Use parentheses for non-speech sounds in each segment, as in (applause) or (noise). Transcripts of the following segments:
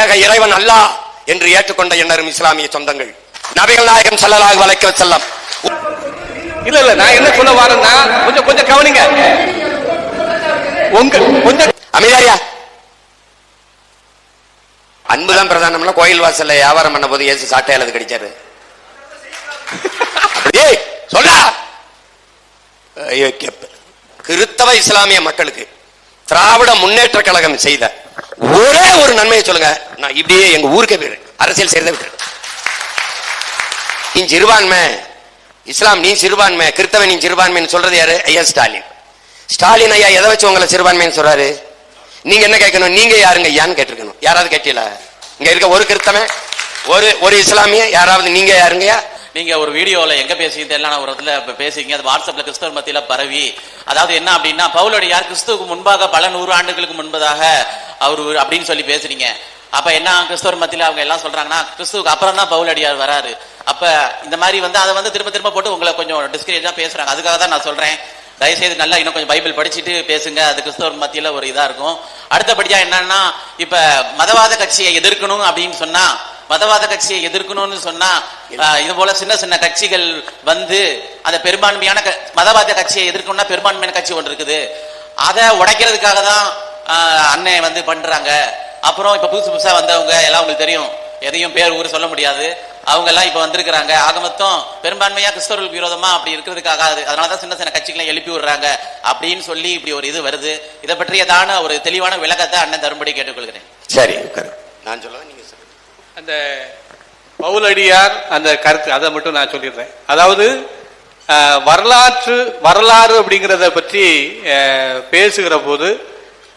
ஏக இறைவன் அல்லாஹ் என்று ஏற்றுக்கொண்ட எண்ணரும் இஸ்லாமிய சொந்தங்கள். நபிகள் நாயகம் ஸல்லல்லாஹு அலைஹி வஸல்லம். இல்ல இல்ல நான் என்ன சொல்ல வரேன்னா கொஞ்சம் கொஞ்சம் கவனிங்க. உங்க கொஞ்சம் அமைதியாரியா அன்புதான் பிரதானம்ல கோயில் வாசல்ல வியாபாரம் பண்ண போது இயேசு சாட்டையால் அது கடிச்சாரு சொல்லா. கிறித்தவ இஸ்லாமிய மக்களுக்கு திராவிட முன்னேற்ற கழகம் செய்த ஒரே ஒரு நன்மையை சொல்லுங்க. நான் இப்படியே எங்க ஊருக்கே போயிரு அரசியல் செய்யறதை விட்டு நீ சிறுபான்மை இஸ்லாம் நீ சிறுபான்மை கிறித்தவ நீ சிறுபான்மைன்னு சொல்றது யாரு? ஐயா ஸ்டாலின். ஸ்டாலின் ஐயா எதை வச்சு உங்களை சிறுபான்மைன்னு சொல்றாரு? நீங்க என்ன கேட்கணும்? நீங்க யாருங்க? ஐயான்னு கேட்டிருக்கணும். யாராவது கேட்டீங்களா? இங்க இருக்க ஒரு கிறித்தவன் ஒரு ஒரு இஸ்லாமிய யாராவது நீங்க யாருங்கய்யா? நீங்க ஒரு வீடியோல எங்க பேசிக்கிட்டு எல்லாம் ஒரு இடத்துல இப்ப அது வாட்ஸ்அப்ல கிறிஸ்தவர் மத்தியில பரவி. அதாவது என்ன அப்படின்னா பவுலடியார் கிறிஸ்துவுக்கு முன்பாக பல நூறு ஆண்டுகளுக்கு முன்பதாக அவர் அப்படின்னு சொல்லி பேசுறீங்க. அப்ப என்ன கிறிஸ்தவர் மத்தியில அவங்க எல்லாம் சொல்றாங்கன்னா கிறிஸ்துவுக்கு அப்புறம் தான் பவுலடியார் வராரு. அப்ப இந்த மாதிரி வந்து அதை வந்து திரும்ப திரும்ப போட்டு உங்களை கொஞ்சம் டிஸ்கரேஜா பேசுறாங்க. அதுக்காக தான் நான் சொல்றேன். தயவுசெய்து நல்லா இன்னும் கொஞ்சம் பைபிள் படிச்சுட்டு பேசுங்க. அது கிறிஸ்தவர் மத்தியில ஒரு இதா இருக்கும். அடுத்தபடியா என்னன்னா இப்ப மதவாத கட்சியை எதிர்க்கணும் அப்படின்னு சொன்னா மதவாத கட்சியை எதிர்க்கணும்னு சொன்னா இது போல சின்ன சின்ன கட்சிகள் வந்து அந்த பெரும்பான்மையான க- மதவாத கட்சியை எதிர்க்கணும்னா பெரும்பான்மையான கட்சி ஒன்று இருக்குது. அதை உடைக்கிறதுக்காக தான் அண்ணன் வந்து பண்றாங்க. அப்புறம் இப்ப புதுசு புதுசா வந்தவங்க எல்லாம் உங்களுக்கு தெரியும். எதையும் பேர் ஊர் சொல்ல முடியாது. அவங்க எல்லாம் இப்ப வந்திருக்கிறாங்க. ஆக மொத்தம் பெரும்பான்மையா கிறிஸ்தவர்களுக்கு விரோதமா அப்படி இருக்கிறதுக்காக அது அதனாலதான் சின்ன சின்ன கட்சிகளை எழுப்பி விடுறாங்க அப்படின்னு சொல்லி இப்படி ஒரு இது வருது. இதை பற்றியதான ஒரு தெளிவான விளக்கத்தை அண்ணன் தரும்படி கேட்டுக்கொள்கிறேன். சரி. நான் சொல்லுவேன் அந்த பவுலடியார் அந்த கருத்து அதை மட்டும் நான் சொல்லிடுறேன். அதாவது வரலாற்று வரலாறு அப்படிங்கிறத பற்றி பேசுகிற போது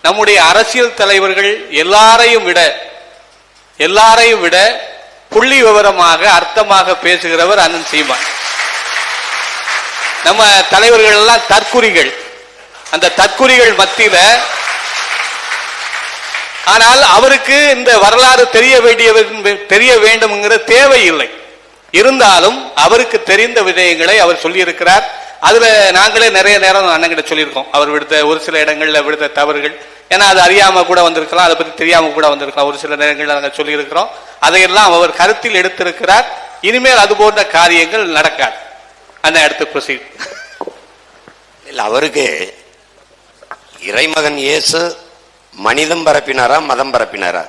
நம்முடைய அரசியல் தலைவர்கள் எல்லாரையும் விட எல்லாரையும் விட புள்ளி விவரமாக அர்த்தமாக பேசுகிறவர் அண்ணன் சீமான். நம்ம தலைவர்கள் எல்லாம் தற்குறிகள். அந்த தற்குறிகள் மத்தியில ஆனால் அவருக்கு இந்த வரலாறு தெரிய வேண்டிய தெரிய வேண்டும்ங்கிற தேவை இல்லை இருந்தாலும் அவருக்கு தெரிந்த விடயங்களை அவர் சொல்லியிருக்கிறார். அதுல நாங்களே நிறைய நேரம் அண்ணங்கிட்ட சொல்லியிருக்கோம். அவர் விடுத்த ஒரு சில இடங்கள்ல விடுத்த தவறுகள். ஏன்னா அது அறியாம கூட வந்திருக்கலாம் அதை பத்தி தெரியாம கூட வந்திருக்கலாம். ஒரு சில நேரங்களில் நாங்கள் சொல்லியிருக்கிறோம். அதையெல்லாம் அவர் கருத்தில் எடுத்திருக்கிறார். இனிமேல் அது போன்ற காரியங்கள் நடக்காது. அண்ணன் அடுத்து ப்ரொசீட் இல்ல அவருக்கு இறைமகன் இயேசு மனிதம் பரப்பினாரா மதம் பரப்பினாரா?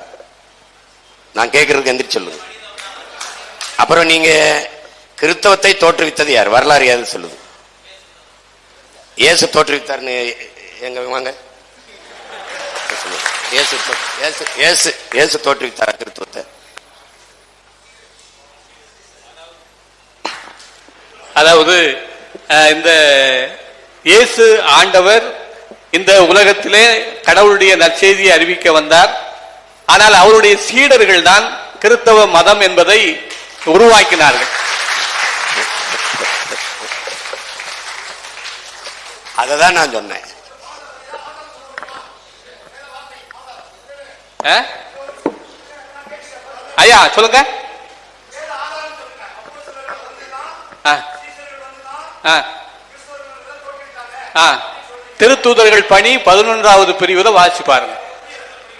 நான் கேட்கறதுக்கு எந்திரிச்சு சொல்லுங்க. அப்புறம் நீங்க கிறிஸ்தவத்தை தோற்றுவித்தது யார்? வரலாறு யாரு சொல்லுது இயேசு தோற்றுவித்தார்னு எங்க வாங்க? இயேசு இயேசு இயேசு தோற்றுவித்தாரா அதாவது இந்த இயேசு ஆண்டவர் இந்த உலகத்திலே கடவுளுடைய நற்செய்தியை அறிவிக்க வந்தார் ஆனால் அவருடைய சீடர்கள் தான் கிறிஸ்தவ மதம் என்பதை உருவாக்கினார்கள் அதை தான் நான் சொன்னேன்? ஐயா சொல்லுங்க ஆ. ஆ. ஆ. திருத்தூதர்கள் பணி பதினொன்றாவது பிரிவுல வாசிச்சு பாருங்க.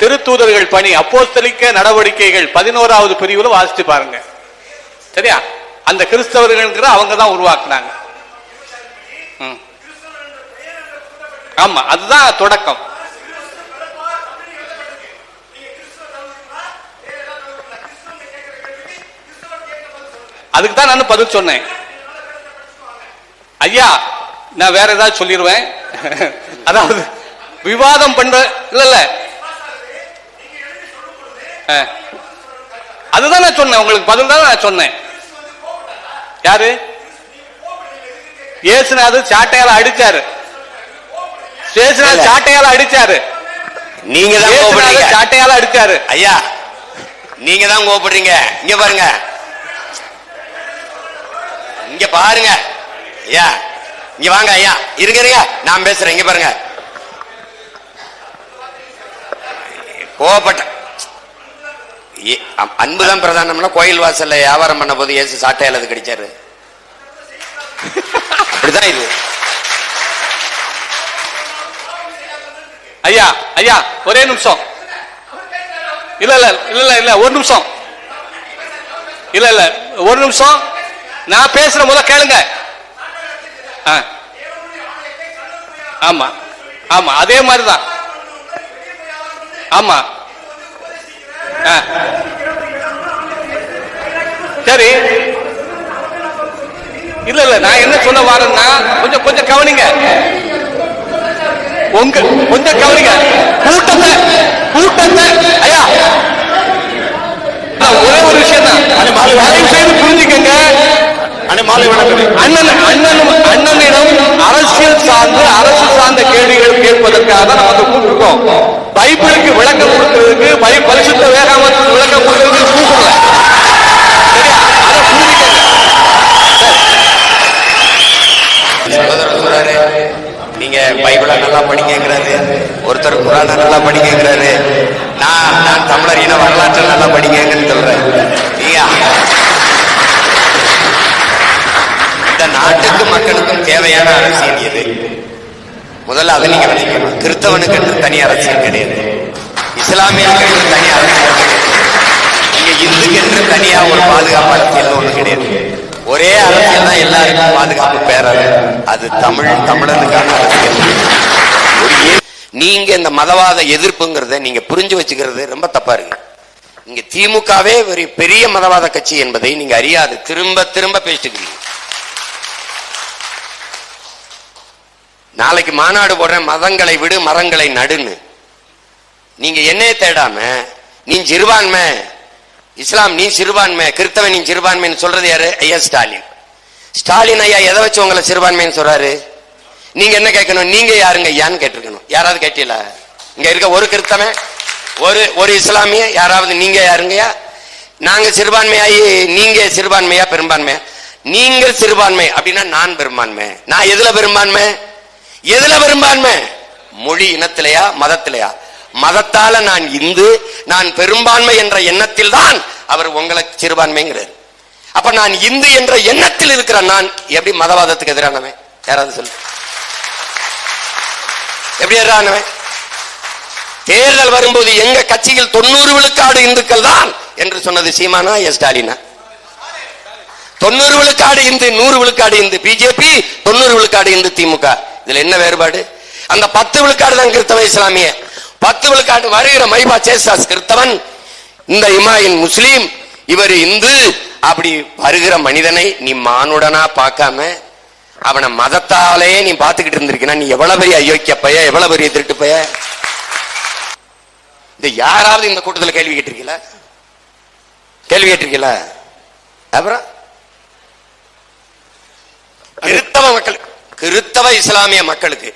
திருத்தூதர்கள் பணி அப்போஸ்தலிக்க நடவடிக்கைகள் பதினோராவது பிரிவுல வாசிச்சு பாருங்க. சரியா? அந்த கிறிஸ்தவர்கள் அவங்க தான் உருவாக்குனாங்க. ஆமா அதுதான் தொடக்கம். அதுக்கு தான் நான் பதில் சொன்னேன். ஐயா நான் வேற ஏதாவது சொல்லிடுவேன் அதாவது விவாதம் பண்ற இல்ல இல்ல. அதுதான் நான் சொன்னேன். உங்களுக்கு பதில் தான் நான் சொன்னேன். யாரு? ஏசுநாதர் சாட்டையால அடிச்சாரு. ஏசுநாதர் இல்ல. சாட்டையால அடிச்சாரு. நீங்க தான் சாட்டையால அடிச்சாரு. ஐயா நீங்க தான் கோபப்படுறீங்க இங்க பாருங்க. இங்க பாருங்க. ஐயா இங்க வாங்க ஐயா. இருக்கிறீங்க நான் பேசுறேன். இங்க பாருங்க. கோவப்பட்ட அன்புதான் பிரதானம்னா கோயில் வாசல்ல வியாபாரம் பண்ண போது ஏசு சாட்டையால் அது கிடைச்சாரு. அப்படிதான் இது. ஐயா ஐயா ஒரே நிமிஷம். இல்ல இல்ல இல்ல இல்ல இல்ல ஒரு நிமிஷம். இல்ல இல்ல ஒரு நிமிஷம். நான் பேசுற முதல் கேளுங்க. ஆமா. ஆமா அதே மாதிரி தான் ஆமா. சரி. இல்ல இல்ல நான் என்ன சொல்ல வரேன்னா கொஞ்சம் கொஞ்சம் கவனிங்க. உங்க கொஞ்சம் கவனிங்க. கூட்டத்தை கூட்டத்தை. ஐயா. ஒரே ஒரு விஷயம் தான் தயவு செய்து அண்ணன் அண்ணன் அண்ணனிடம் அரசியல் சார்ந்து அரசு சார்ந்த கேள்விகள் கேட்பதற்காக தான் நம்ம கூப்பிட்டுருக்கோம். பைபிளுக்கு விளக்கம் கொடுக்கிறதுக்கு பரிசுத்த வேகாமத்துக்கு விளக்கம் கொடுக்கிறதுக்கு கூப்பிடல சரியா அதை புரிஞ்சுக்கங்க சகோதரர் சொல்றாரு நீங்க பைபிளை நல்லா படிங்கிறாரு ஒருத்தர் குரானை நல்லா படிங்கிறாரு நான் நான் தமிழர் இன வரலாற்றை நல்லா படிங்கன்னு சொல்றேன் நீங்க இந்த நாட்டுக்கு மக்களுக்கும் தேவையான அரசியல் எது முதல்ல அதை நீங்க விளக்கணும் இருக்கிறது தனி அரசியல் கிடையாது. இஸ்லாமியர்களுக்கு தனி அரசியல் கிடையாது. இந்துக்கு என்று தனியா ஒரு பாதுகாப்பு அரசியல் ஒண்ணு கிடையாது. ஒரே அரசியல் தான் எல்லாருக்கும் பாதுகாப்பு பேரவை. அது தமிழ் தமிழனுக்கான அரசியல். ஒரு நீங்க இந்த மதவாத எதிர்ப்புங்கிறத நீங்க புரிஞ்சு வச்சுக்கிறது ரொம்ப தப்பா இருக்கு. இங்க திமுகவே ஒரு பெரிய மதவாத கட்சி என்பதை நீங்க அறியாது. திரும்ப திரும்ப பேசிட்டு நாளைக்கு மாநாடு போடுறேன் மதங்களை விடு மரங்களை நடுன்னு. நீங்க என்னைய தேடாம நீ சிறுபான்மை. இஸ்லாம் நீ சிறுபான்மை. கிறிஸ்தவன் நீ சிறுபான்மைன்னு சொல்றது யாரு? ஐயா ஸ்டாலின். ஸ்டாலின் ஐயா எதை வச்சு உங்களை சிறுபான்மைன்னு சொல்றாரு? நீங்க என்ன கேட்கணும்? நீங்க யாருங்க ஐயான்னு கேட்டிருக்கணும். யாராவது கேட்டீங்களா? இங்க இருக்க ஒரு கிறிஸ்தவன் ஒரு ஒரு இஸ்லாமிய யாராவது நீங்க யாருங்கய்யா? நாங்க சிறுபான்மையாயி நீங்க சிறுபான்மையா பெரும்பான்மையா? நீங்கள் சிறுபான்மை அப்படின்னா நான் பெரும்பான்மை. நான் எதுல பெரும்பான்மை? எதுல பெரும்பான்மை? மொழி இனத்திலையா மதத்திலையா? மதத்தால நான் இந்து நான் பெரும்பான்மை என்ற எண்ணத்தில் தான் அவர் உங்களை சிறுபான்மைங்கிறார். அப்ப நான் இந்து என்ற எண்ணத்தில் இருக்கிற நான் எப்படி மதவாதத்துக்கு எதிரானவன்? யாராவது சொல்லு. எப்படி எதிரானவன்? தேர்தல் வரும்போது எங்க கட்சியில் தொண்ணூறு விழுக்காடு இந்துக்கள் தான் என்று சொன்னது சீமானா எஸ் ஸ்டாலினா? தொண்ணூறு விழுக்காடு இந்து நூறு விழுக்காடு இந்து. பிஜேபி தொண்ணூறு விழுக்காடு இந்து திமுக. இதுல என்ன வேறுபாடு? அந்த பத்து விழுக்காடு தான் கிறிஸ்தவ இஸ்லாமிய. பத்து விழுக்காடு வருகிற மைபா சேசாஸ் கிறிஸ்தவன் இந்த இமாயின் முஸ்லீம். இவர் இந்து. அப்படி வருகிற மனிதனை நீ மானுடனா பார்க்காம அவனை மதத்தாலே நீ பார்த்துக்கிட்டு இருந்திருக்கினா நீ எவ்வளவு பெரிய அயோக்கிய பைய எவ்வளவு பெரிய திருட்டு பைய? இந்த யாராவது இந்த கூட்டத்தில் கேள்வி கேட்டிருக்கீங்களா? கேள்வி கேட்டிருக்கீங்களா? அப்புறம்? கிறித்தவ மக்கள் கிறித்தவ இஸ்லாமிய மக்களுக்கு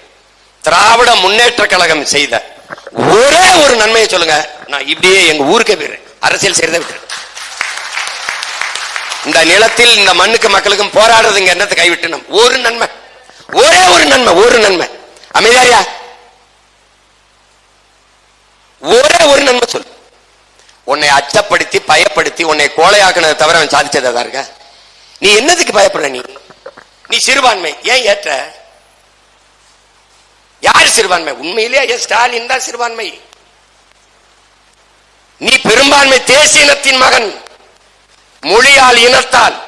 திராவிட முன்னேற்ற கழகம் செய்த ஒரே ஒரு நன்மையை சொல்லுங்க. நான் இப்படியே எங்க ஊருக்கே போயிடுறேன். அரசியல் செய்யறதை விட்டு இந்த நிலத்தில் இந்த மண்ணுக்கு மக்களுக்கும் போராடுறதுங்க என்னத்தை கைவிட்டு ஒரு நன்மை. ஒரே ஒரு நன்மை ஒரு நன்மை. அமைதியாரியா ஒரே ஒரு நன்மை சொல்லு. உன்னை அச்சப்படுத்தி பயப்படுத்தி உன்னை கோலையாக்குனதை தவிர அவன் சாதிச்சதா இருக்க. நீ என்னதுக்கு பயப்படுற நீ? நீ சிறுபான்மை ஏன் ஏற்ற? யார் சிறுபான்மை? உண்மையிலேயே ஐயா ஸ்டாலின் தான் சிறுபான்மை. நீ பெரும்பான்மை தேசிய இனத்தின் மகன். மொழியால் இனத்தால்.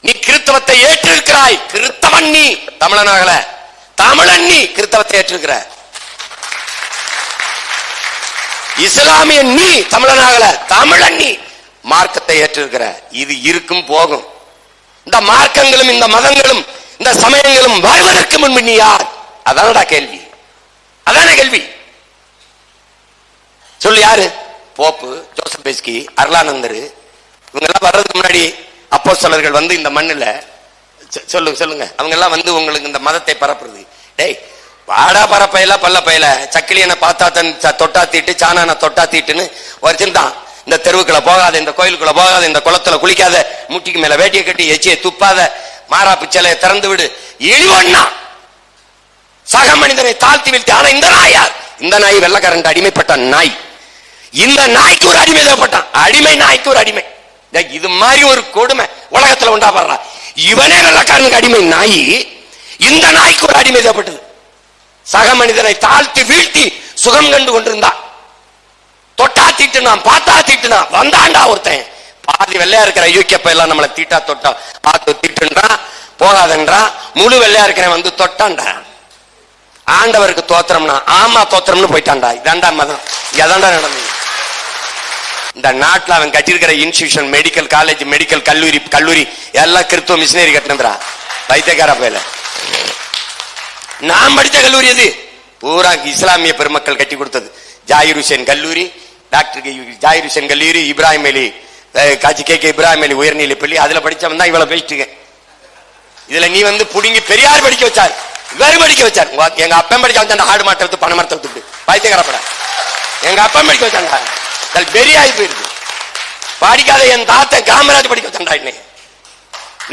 நீ கிறித்தவத்தை ஏற்றிருக்கிறாய். கிறித்தவன் நீ தமிழனாகல தமிழன் நீ கிறித்தவத்தை ஏற்றிருக்கிற. இஸ்லாமிய நீ தமிழனாகல தமிழன் நீ மார்க்கத்தை ஏற்றிருக்கிற. இது இருக்கும் போகும். இந்த மார்க்கங்களும் இந்த மதங்களும் இந்த சமயங்களும் வருவதற்கு முன்பு நீ யார் அதானடா கேள்வி. அதான கேள்வி. சொல்லு யாரு? Pope Joseph Beschi Arulanandar. இவங்க எல்லாம் வர்றதுக்கு முன்னாடி அப்போ சிலர்கள் வந்து இந்த மண்ணுல சொ- சொல்லுங்க சொல்லுங்க. அவங்க எல்லாம் வந்து உங்களுக்கு இந்த மதத்தை பரப்புறது. டேய் வாடா பரப்பையில பல்ல பையில சக்கிலியனை பார்த்தா தன் ச- தொட்டா தீட்டு சாணான தொட்டா தீட்டுன்னு வச்சிருந்தான் இந்த தெருவுக்குள்ள போகாத இந்த கோயிலுக்குள்ள போகாத இந்த குளத்துல குளிக்காத முட்டிக்கு மேல வேட்டியை கட்டி எச்சியை துப்பாத மாறாப்பு சிலையை திறந்து விடு. இழிவண்ணா. சக மனிதனை தாழ்த்தி வீழ்த்தி ஆனா இந்த நாய் யார்? இந்த நாய் வெள்ளக்காரன் அடிமைப்பட்ட நாய். இந்த நாய்க்கு ஒரு அடிமை தேவைப்பட்டான். அடிமை நாய்க்கு ஒரு அடிமை. இது மாதிரி ஒரு கொடுமை உலகத்துல உண்டாப்படுறா இவனே வெள்ளக்காரனுக்கு அடிமை நாய் இந்த நாய்க்கு ஒரு அடிமை தேவைப்பட்டது. சக மனிதனை தாழ்த்தி வீழ்த்தி சுகம் கண்டு கொண்டிருந்தான் தொட்டா திட்டுனான் பார்த்தா தீட்டுனான் வந்தாண்டா ஒருத்தன். பாதி வெள்ளையா இருக்கிற யூகேப்ப எல்லாம் நம்மளை தீட்டா தொட்டா பார்த்து தீட்டுன்றான் போகாதன்றான் முழு வெள்ளையா இருக்கிறவன் வந்து தொட்டான்டா. ஆண்டவருக்கு தோத்திரம்னா ஆமா தோத்திரம்னு போயிட்டான்டா. இதாண்டா மதம். இதாண்டா நடந்தது. இந்த நாட்டில் அவன் கட்டிருக்கிற இன்ஸ்டியூஷன் மெடிக்கல் காலேஜ் மெடிக்கல் கல்லூரி கல்லூரி எல்லாம் கிறிஸ்துவ மிஷினரி கட்டினதுரா வைத்தியக்கார பயில நான் படித்த கல்லூரி அது பூரா இஸ்லாமிய பெருமக்கள் கட்டி கொடுத்தது. ஜாயிர் ஹுசேன் கல்லூரி டாக்டர் ஜாயிர் ஹுசேன் கல்லூரி இப்ராஹிம் அலி காட்சி காஜி கே கே இப்ராஹிம் உயர்நிலை பள்ளி அதுல படிச்சவன் தான் இவ்வளவு பேசிட்டு இதுல நீ வந்து புடுங்கி பெரியார் படிக்க வச்சார். இவரு படிக்க வச்சார். எங்க அப்பன் படிக்க வச்சான் ஆடு மாட்டை எடுத்து பண மரத்தை விட்டுட்டு பைத்தியக்காரப்பட. எங்க அப்பன் படிக்க வச்சாண்டா பெரிய ஆகி போயிருக்கு படிக்காத என் தாத்தன் காமராஜ் படிக்க வச்சாண்டா இன்னைக்கு.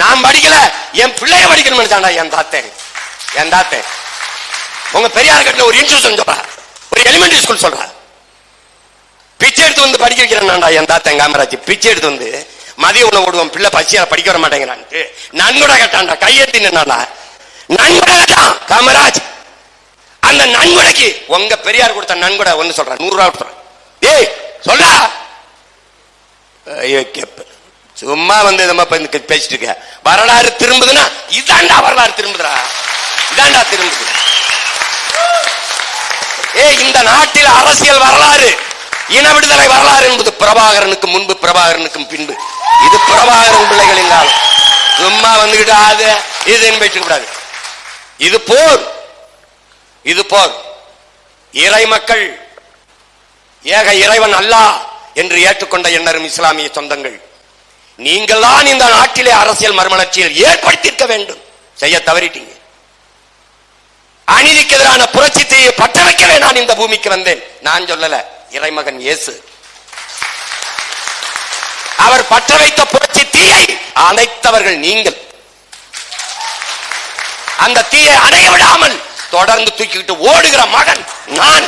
நான் படிக்கல என் பிள்ளைய படிக்கணும்னு நினைச்சாண்டா என் தாத்தன் என் தாத்தன் உங்க பெரியார் கட்டின ஒரு இன்ஸ்டியூஷன் சொல்றா. ஒரு எலிமெண்டரி ஸ்கூல் சொல்றா. பிச்சை எடுத்து வந்து படிக்க வைக்கிறேன்டா என் தாத்தன் காமராஜ். பிச்சை எடுத்து வந்து மதிய உணவு விடுவோம் பிள்ளை பசியால படிக்க வர மாட்டேங்கிறான்ட்டு. நன்கொடை கட்டான்டா கையெழுத்து நின்னாடா நன்கொடை கட்டான் காமராஜ். அந்த நன்கொடைக்கு உங்க பெரியார் கொடுத்த நன்கொடை ஒண்ணு சொல்றேன் நூறு ரூபா கொடுத்துறேன் ஏய் சொல்லா ஐயோ கேப்ப சும்மா வந்து நம்ம பேசிட்டு இருக்க. வரலாறு திரும்புதுன்னா இதாண்டா வரலாறு திரும்புதுடா. இதாண்டா திரும்புது. ஏய் இந்த நாட்டில் அரசியல் வரலாறு. இன விடுதலை வரலாறு என்பது பிரபாகரனுக்கு முன்பு பிரபாகரனுக்கும் பின்பு. இது பிரபாகரன் பிள்ளைகளின் காலம் சும்மா வந்துகிட்டு அது இதுன்னு பேசிக்க கூடாது இது போர். இது போர். இறை மக்கள் ஏக இறைவன் அல்லாஹ் என்று ஏற்றுக்கொண்ட எண்ணரும் இஸ்லாமிய சொந்தங்கள் நீங்கள் தான் இந்த நாட்டிலே அரசியல் மறுமலர்ச்சியில் ஏற்படுத்தியிருக்க வேண்டும். செய்ய தவறிட்டீங்க. அநீதிக்கு எதிரான புரட்சி தீயை பற்ற வைக்கவே நான் இந்த பூமிக்கு வந்தேன். நான் சொல்லல. இறைமகன் இயேசு. அவர் பற்ற வைத்த புரட்சி தீயை அணைத்தவர்கள் நீங்கள். அந்த தீயை அணைய விடாமல் தொடர்ந்து தூக்கிக்கிட்டு ஓடுகிற மகன் நான்.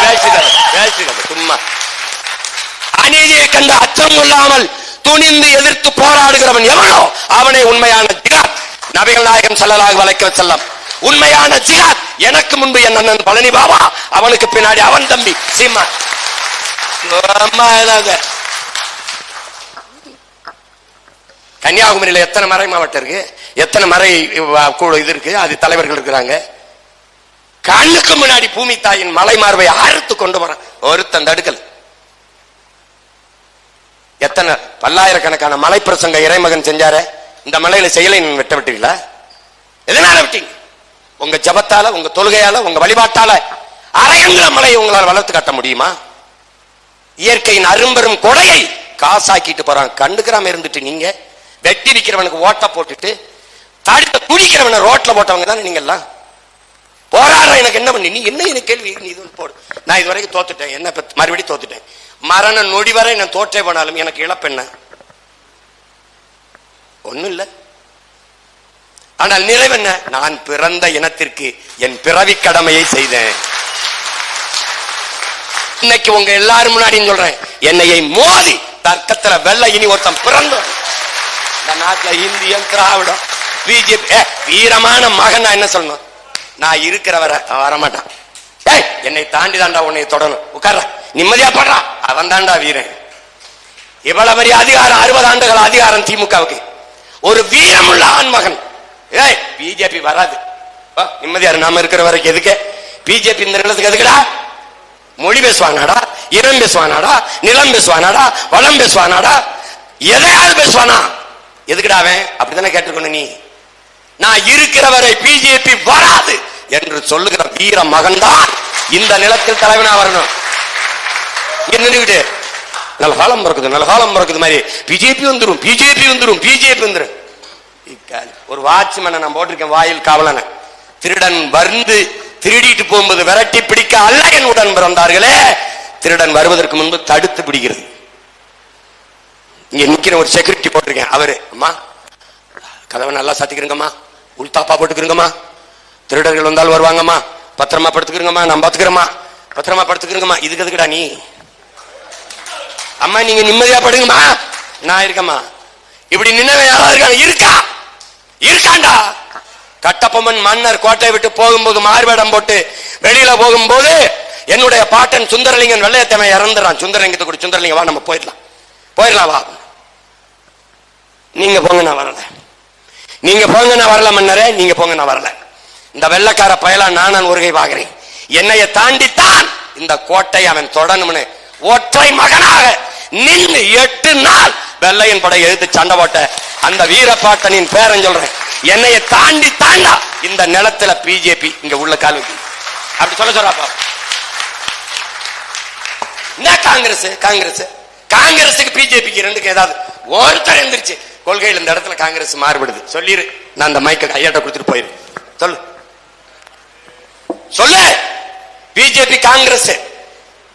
பேசுகிறது பேசுகிறது சும்மா. அநீதியை கண்டு அச்சம் கொள்ளாமல் துணிந்து எதிர்த்து போராடுகிறவன் எவனோ? அவனை உண்மையான ஜிகாத். நபிகள் நாயகம் செல்லலாக வளைக்க செல்லம் உண்மையான ஜிஹாத். எனக்கு முன்பு என் அண்ணன் பழனி பாபா அவனுக்கு பின்னாடி அவன் தம்பி சீமா. கன்னியாகுமரியில எத்தனை மறை மாவட்டம் இருக்கு? எத்தனை மறை வ- இது இருக்கு? அது தலைவர்கள் இருக்கிறாங்க. கண்ணுக்கு முன்னாடி பூமி தாயின் மலை மார்பை அறுத்து கொண்டு வர ஒருத்தன் தடுக்கல் எத்தனை பல்லாயிரக்கணக்கான மலை பிரசங்க இறைமகன் செஞ்சார? இந்த மலையில செயலை நீங்க வெட்ட விட்டீங்களா எதனால விட்டீங்க? உங்க ஜபத்தால உங்க தொழுகையால உங்க வழிபாட்டால அரையங்கிற மலையை உங்களால் வளர்த்து காட்ட முடியுமா? இயற்கையின் அரும்பெரும் கொடையை காசாக்கிட்டு போறான். கண்டுக்கிறாம இருந்துட்டு நீங்க வெட்டி விற்கிறவனுக்கு ஓட்ட போட்டுட்டு தடுத்த குடிக்கிறவனை ரோட்ல போட்டவங்க தானே நீங்க எல்லாம்? போராடுற எனக்கு என்ன பண்ணி? நீ என்ன எனக்கு கேள்வி? நீ இது போடு. நான் இது வரைக்கும் தோத்துட்டேன். என்ன மறுபடியும் தோத்துட்டேன். மரண நொடி வரை நான் தோற்றே போனாலும் எனக்கு இழப்பென்ன ஒன்றும் இல்லை. ஆனால் நிறைவென்ன நான் பிறந்த இனத்திற்கு என் பிறவி கடமையை செய்தேன். இன்னைக்கு உங்க எல்லாரும் முன்னாடி சொல்றேன் என்னையை மோதி தர்க்கத்துல வெள்ள இனி ஒருத்தன் பிறந்தோம் இந்த நாட்டுல திராவிடம் பிஜேபி வீரமான மகன் நான் என்ன சொல்லணும்? நான் இருக்கிறவரை வரமாட்டான். ஏய் என்னை தாண்டி தாண்டா உன்னை தொடணும். உட்கார நிம்மதியா படுறா. அவன் தாண்டா வீரன். இவ்வளவு பெரிய அதிகாரம் அறுபது ஆண்டுகள் அதிகாரம் திமுகவுக்கு. ஒரு வீரமுள்ள ஆண்மகன். ஏய் பிஜேபி வராது. வா, நாம இருக்கிற வரைக்கும் எதுக்கு? பிஜேபி இந்த நிலத்துக்கு எதுக்குடா? மொழி பேசுவானாடா இனம் பேசுவானாடா நிலம் பேசுவானாடா வளம் பேசுவானாடா எதையாவது பேசுவானா? எதுக்குடா அவன்? அப்படித்தானே கேட்டிருக்கணும் நீ. நான் இருக்கிற வரை பிஜேபி வராது என்று சொல்லுகிற வீர மகன்தான் இந்த நிலத்தில் தலைவனா வரணும். நின்றுகிட்டு நல்ல காலம் பிறக்குது நல்ல காலம் பிறக்குது மாதிரி. பிஜேபி வந்துரும் பிஜேபி வந்துரும் பிஜேபி வந்துடும் ஒரு வாட்ச்மேனை நான் போட்டிருக்கேன் வாயில் காவலனை. திருடன் வந்து திருடிட்டு போகும்போது விரட்டி பிடிக்க அல்ல என் உடன் பிறந்தார்களே திருடன் வருவதற்கு முன்பு தடுத்து பிடிக்கிறது. இங்க நிக்கிற ஒரு செக்யூரிட்டி போட்டிருக்கேன் அவரு. அம்மா கதவை நல்லா சாத்திக்கிறங்கம்மா உள்தாப்பா போட்டுக்கிறங்கம்மா திருடர்கள் வந்தால் வருவாங்கம்மா பத்திரமா படுத்துக்கிறங்கம்மா நான் பாத்துக்கிறேம்மா பத்திரமா படுத்துக்கிறங்கம்மா இதுக்கு எதுக்குடா நீ? அம்மா நீங்க நிம்மதியா படுங்கம்மா. நான் இருக்கம்மா. இப்படி நின்னவன் யாராவது இருக்கான் இருக்கா? இருக்காண்டா? கட்டப்பொம்மன் மன்னர் கோட்டை விட்டு போகும்போது மார்வேடம் போட்டு வெளியில போகும்போது என்னுடைய பாட்டன் சுந்தரலிங்கன் வெள்ளையத்தவன் இறந்துறான் சுந்தரலிங்கத்தை கூட சுந்தரலிங்கம் வா நம்ம போயிடலாம். போயிடலாம் வா. நீங்க போங்க நான் வரல. நீங்க போங்க நான் வரல மன்னரே. நீங்க போங்க நான் வரல. இந்த வெள்ளக்கார பயலா நானன் ஒருகை பாக்குறேன் என்னைய தாண்டித்தான் இந்த கோட்டை அவன் தொடணும்னு ஒற்றை மகனாக நின்று எட்டு நாள் வெள்ளையன் படை எழுத்து சண்டை போட்ட அந்த வீரப்பாட்டனின் பேரன் சொல்றேன் என்னைய தாண்டி தாண்டா. இந்த நிலத்துல பிஜேபி இங்க உள்ள கால் அப்படி சொல்ல சொல்றாப்பா என்ன காங்கிரஸ்? காங்கிரஸ். காங்கிரஸுக்கு பிஜேபிக்கு ரெண்டுக்கு ஏதாவது ஒருத்தர் எந்திரிச்சு கொள்கையில் இந்த இடத்துல காங்கிரஸ் மாறுபடுது. சொல்லிரு. நான் அந்த மைக்க கையாட்ட கொடுத்துட்டு போயிரு. சொல்லு. சொல்லு. பிஜேபி காங்கிரஸ்.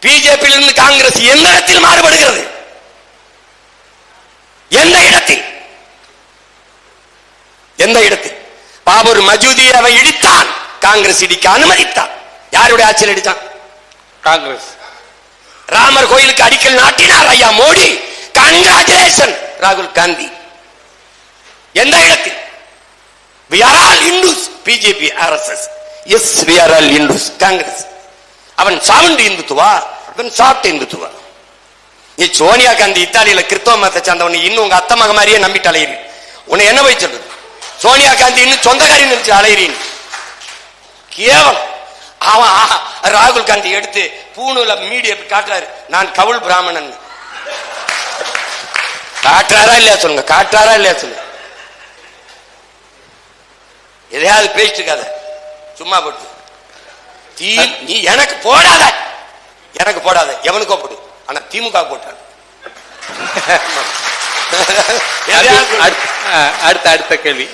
பிஜேபியிலிருந்து இருந்து காங்கிரஸ் எந்த இடத்தில் மாறுபடுகிறது? எந்த இடத்தில்? எந்த இடத்தில்? பாபர் மஜூதியாவை இடித்தான். காங்கிரஸ் இடிக்க அனுமதித்தான். யாருடைய ஆட்சியில் இடித்தான்? காங்கிரஸ். ராமர் கோயிலுக்கு அடிக்கல் நாட்டினார் ஐயா மோடி. கங்க்ராச்சுலேஷன் ராகுல் காந்தி. எந்த இடத்தில்? We are all hindus BJP RSS S we are all hindus Congress அவன் சாவுண்டு இந்துத்துவா? இவன் சாப்பிட்ட இந்துத்துவா? நீ சோனியா காந்தி இத்தாலியில கிறிஸ்தவ மதத்தை சேர்ந்தவன் இன்னும் உங்க அத்தை மக மாதிரியே நம்பிட்டு அலையிறி. உன்னை என்ன போய் சொல்றது? சோனியா காந்தி இன்னும் சொந்தக்காரி நினைச்சு அலையிறீன் கேவலம். அவன் ஆஹா, ராகுல் காந்தி எடுத்து பூணுல மீடியா காட்டுறாரு. நான் கவுல் பிராமணன். காட்டுறாரா இல்லையா சொல்லுங்க? காட்டுறாரா இல்லையா சொல்லுங்க? எதையாவது பேசிட்டு இருக்காத சும்மா போட்டு. தீ நீ எனக்கு போடாத. எனக்கு போடாத. எவனுக்கோ போடு. ஆனா திமுக போட்டான் (laughs) அடுத்த அடுத்த கேள்வி.